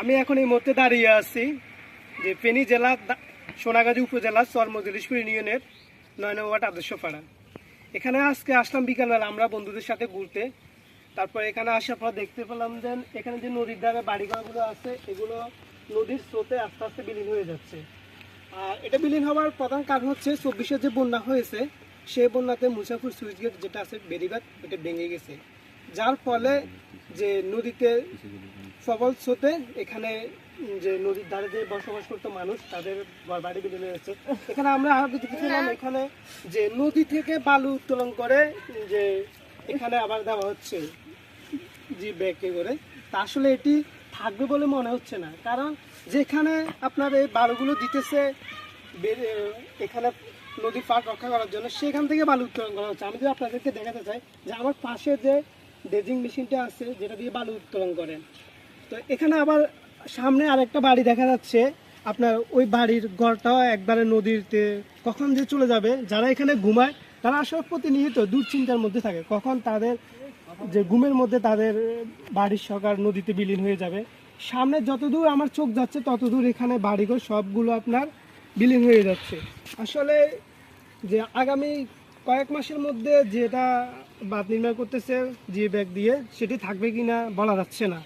আমি এখন এই মুহূর্তে দাঁড়িয়ে আছি যে ফেনী জেলা সোনাগাজী উপজেলা চরমজলিশপুর ইউনিয়নের নয় নম্বর ওয়ার্ড আদর্শপাড়া। এখানে আজকে আসলাম বিকালবেলা, আমরা বন্ধুদের সাথে ঘুরতে। তারপর এখানে আসার পর দেখতে পেলাম যে এখানে যে নদীর ধারে বাড়িঘরগুলো আছে, এগুলো নদীর স্রোতে আস্তে আস্তে বিলীন হয়ে যাচ্ছে। আর এটা বিলীন হওয়ার প্রধান কারণ হচ্ছে চব্বিশে যে বন্যা হয়েছে, সেই বন্যাতে মুসাফুর সুইচ গেট যেটা আছে বেড়িবাদ এটা ভেঙে গেছে। যার ফলে যে নদীতে প্রবল স্রোতে এখানে যে নদীর ধারে যে বসবাস করতো মানুষ তাদের বাড়ি বিলীন হয়েছে। এখানে আমরা আগে দেখেছিলাম এখানে যে নদী থেকে বালু উত্তোলন করে যে এখানে আবার দেওয়া হচ্ছে জি ব্যাগে করে। তা আসলে এটি থাকবে বলে মনে হচ্ছে না। কারণ যেখানে আপনার এই বালুগুলো দিতেছে এখানে নদীর পাট রক্ষা করার জন্য সেখান থেকে বালু উত্তোলন করা হচ্ছে। আমি যদি আপনাদেরকে দেখাতে চাই যে আমার পাশে যে ড্রেজিং মেশিনটা আছে যেটা দিয়ে বালু উত্তোলন করেন তো এখানে আবার সামনে আরেকটা বাড়ি দেখা যাচ্ছে। আপনার ওই বাড়ির ঘরটাও একবারে নদীতে কখন যে চলে যাবে, যারা এখানে ঘুমায়, তারা আসলে প্রতিনিয়ত দুশ্চিন্তার মধ্যে থাকে। কখন তাদের যে ঘুমের মধ্যে তাদের বাড়ির সরকার নদীতে বিলীন হয়ে যাবে। সামনে যতদূর আমার চোখ যাচ্ছে, ততদূর এখানে বাড়িঘর সবগুলো আপনার বিলীন হয়ে যাচ্ছে। আসলে যে আগামী কয়েক মাসের মধ্যে যেটা বাঁধ নির্মাণ করতেছে, যে ব্যাগ দিয়ে, সেটি থাকবে কিনা বলা যাচ্ছে না।